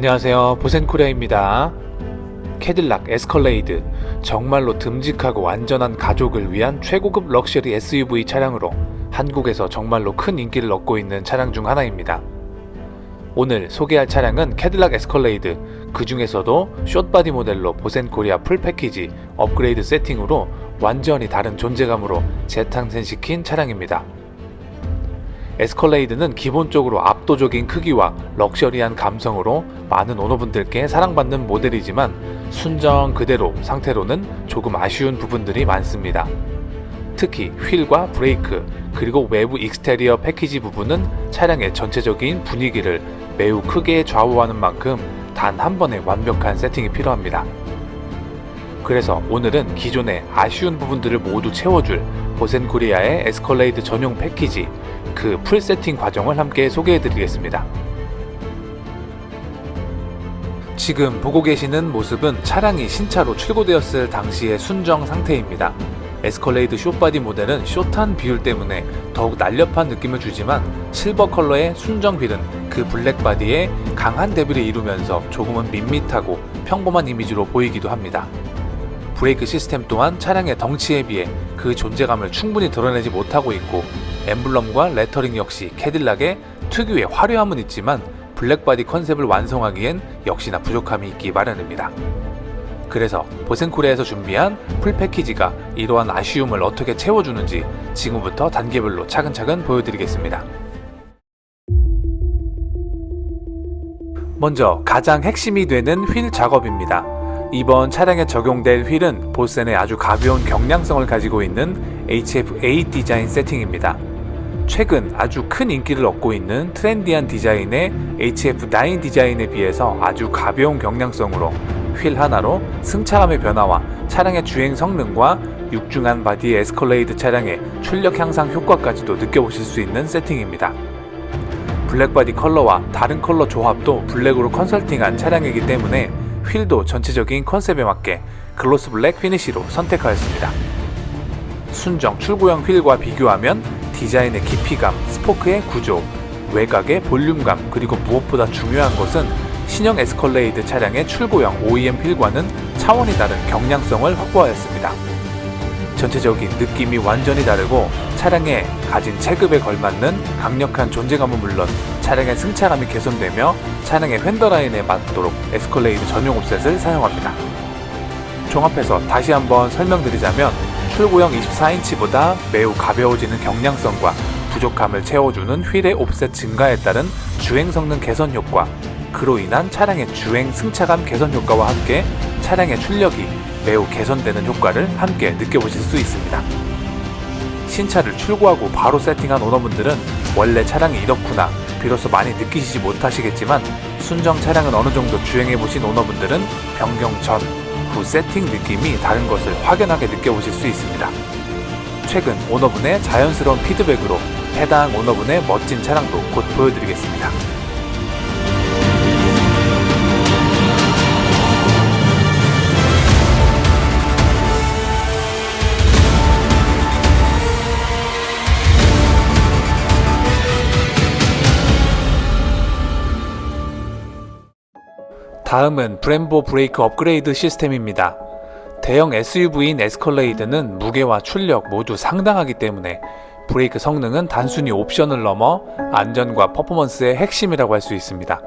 안녕하세요. 보센코리아입니다. 캐딜락 에스컬레이드. 정말로 듬직하고 안전한 가족을 위한 최고급 럭셔리 SUV 차량으로 한국에서 정말로 큰 인기를 얻고 있는 차량 중 하나입니다. 오늘 소개할 차량은 캐딜락 에스컬레이드. 그 중에서도 숏바디 모델로 보센코리아 풀 패키지 업그레이드 세팅으로 완전히 다른 존재감으로 재탄생시킨 차량입니다. 에스컬레이드는 기본적으로 압도적인 크기와 럭셔리한 감성으로 많은 오너분들께 사랑받는 모델이지만 순정 그대로 상태로는 조금 아쉬운 부분들이 많습니다. 특히 휠과 브레이크 그리고 외부 익스테리어 패키지 부분은 차량의 전체적인 분위기를 매우 크게 좌우하는 만큼 단 한 번의 완벽한 세팅이 필요합니다. 그래서 오늘은 기존의 아쉬운 부분들을 모두 채워줄 보센 코리아의 에스컬레이드 전용 패키지 그 풀 세팅 과정을 함께 소개해 드리겠습니다. 지금 보고 계시는 모습은 차량이 신차로 출고되었을 당시의 순정 상태입니다. 에스컬레이드 숏바디 모델은 숏한 비율 때문에 더욱 날렵한 느낌을 주지만 실버 컬러의 순정 휠은 그 블랙 바디에 강한 대비를 이루면서 조금은 밋밋하고 평범한 이미지로 보이기도 합니다. 브레이크 시스템 또한 차량의 덩치에 비해 그 존재감을 충분히 드러내지 못하고 있고 엠블럼과 레터링 역시 캐딜락의 특유의 화려함은 있지만 블랙바디 컨셉을 완성하기엔 역시나 부족함이 있기 마련입니다. 그래서 보센코리아에서 준비한 풀 패키지가 이러한 아쉬움을 어떻게 채워주는지 지금부터 단계별로 차근차근 보여드리겠습니다. 먼저 가장 핵심이 되는 휠 작업입니다. 이번 차량에 적용될 휠은 보센의 아주 가벼운 경량성을 가지고 있는 HF8 디자인 세팅입니다. 최근 아주 큰 인기를 얻고 있는 트렌디한 디자인의 HF9 디자인에 비해서 아주 가벼운 경량성으로 휠 하나로 승차감의 변화와 차량의 주행 성능과 육중한 바디의 에스컬레이드 차량의 출력 향상 효과까지도 느껴보실 수 있는 세팅입니다. 블랙바디 컬러와 다른 컬러 조합도 블랙으로 컨설팅한 차량이기 때문에 휠도 전체적인 컨셉에 맞게 글로스 블랙 피니시로 선택하였습니다. 순정 출고형 휠과 비교하면 디자인의 깊이감, 스포크의 구조, 외곽의 볼륨감, 그리고 무엇보다 중요한 것은 신형 에스컬레이드 차량의 출고형 OEM 휠과는 차원이 다른 경량성을 확보하였습니다. 전체적인 느낌이 완전히 다르고 차량에 가진 체급에 걸맞는 강력한 존재감은 물론 차량의 승차감이 개선되며 차량의 휀더라인에 맞도록 에스컬레이드 전용 옵셋을 사용합니다. 종합해서 다시 한번 설명드리자면 출고형 24인치보다 매우 가벼워지는 경량성과 부족함을 채워주는 휠의 옵셋 증가에 따른 주행 성능 개선 효과, 그로 인한 차량의 주행 승차감 개선 효과와 함께 차량의 출력이 매우 개선되는 효과를 함께 느껴보실 수 있습니다. 신차를 출고하고 바로 세팅한 오너분들은 원래 차량이 이렇구나 비로소 많이 느끼시지 못하시겠지만 순정 차량은 어느 정도 주행해 보신 오너분들은 변경 전, 후 세팅 느낌이 다른 것을 확연하게 느껴보실 수 있습니다. 최근 오너분의 자연스러운 피드백으로 해당 오너분의 멋진 차량도 곧 보여드리겠습니다. 다음은 브렘보 브레이크 업그레이드 시스템입니다. 대형 SUV인 에스컬레이드는 무게와 출력 모두 상당하기 때문에 브레이크 성능은 단순히 옵션을 넘어 안전과 퍼포먼스의 핵심이라고 할 수 있습니다.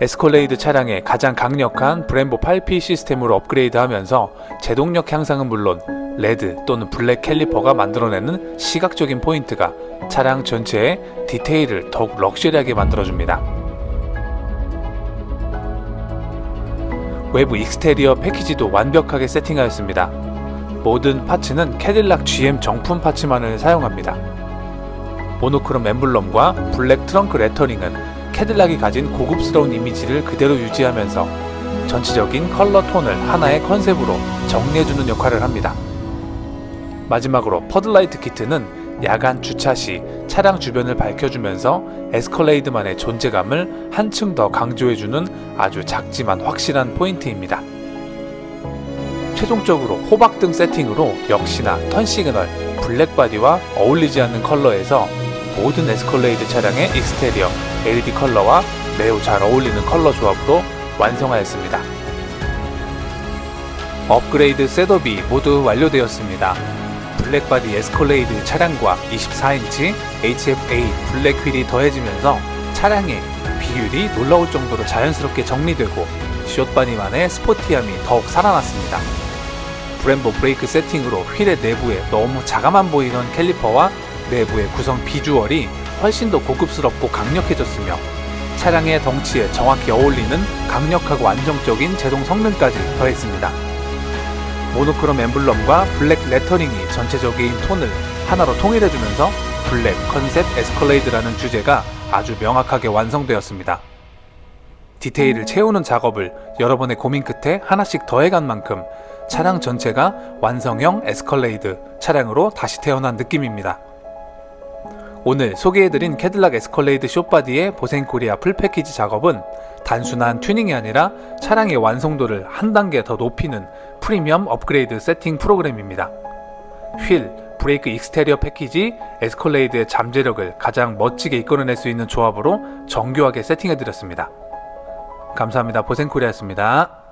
에스컬레이드 차량의 가장 강력한 브렘보 8P 시스템으로 업그레이드하면서 제동력 향상은 물론 레드 또는 블랙 캘리퍼가 만들어내는 시각적인 포인트가 차량 전체의 디테일을 더욱 럭셔리하게 만들어줍니다. 외부 익스테리어 패키지도 완벽하게 세팅하였습니다. 모든 파츠는 캐딜락 GM 정품 파츠만을 사용합니다. 모노크롬 엠블럼과 블랙 트렁크 레터링은 캐딜락이 가진 고급스러운 이미지를 그대로 유지하면서 전체적인 컬러 톤을 하나의 컨셉으로 정리해주는 역할을 합니다. 마지막으로 퍼들라이트 키트는 야간 주차 시 차량 주변을 밝혀주면서 에스컬레이드만의 존재감을 한층 더 강조해주는 아주 작지만 확실한 포인트입니다. 최종적으로 호박등 세팅으로 역시나 턴 시그널, 블랙바디와 어울리지 않는 컬러에서 모든 에스컬레이드 차량의 익스테리어 LED 컬러와 매우 잘 어울리는 컬러 조합으로 완성하였습니다. 업그레이드 셋업이 모두 완료되었습니다. 블랙바디 에스컬레이드 차량과 24인치 HFA 블랙 휠이 더해지면서 차량의 비율이 놀라울 정도로 자연스럽게 정리되고 숏바니만의 스포티함이 더욱 살아났습니다. 브em보 브레이크 세팅으로 휠의 내부에 너무 자가만 보이는 캘리퍼와 내부의 구성 비주얼이 훨씬 더 고급스럽고 강력해졌으며 차량의 덩치에 정확히 어울리는 강력하고 안정적인 제동 성능까지 더했습니다. 모노크롬 엠블럼과 블랙 레터링이 전체적인 톤을 하나로 통일해주면서 블랙 컨셉 에스컬레이드라는 주제가 아주 명확하게 완성되었습니다. 디테일을 채우는 작업을 여러 번의 고민 끝에 하나씩 더해간 만큼 차량 전체가 완성형 에스컬레이드 차량으로 다시 태어난 느낌입니다. 오늘 소개해드린 캐딜락 에스컬레이드 숏바디의 보생코리아 풀패키지 작업은 단순한 튜닝이 아니라 차량의 완성도를 한 단계 더 높이는 프리미엄 업그레이드 세팅 프로그램입니다. 휠, 브레이크 익스테리어 패키지, 에스컬레이드의 잠재력을 가장 멋지게 이끌어낼 수 있는 조합으로 정교하게 세팅해드렸습니다. 감사합니다. 보생코리아였습니다.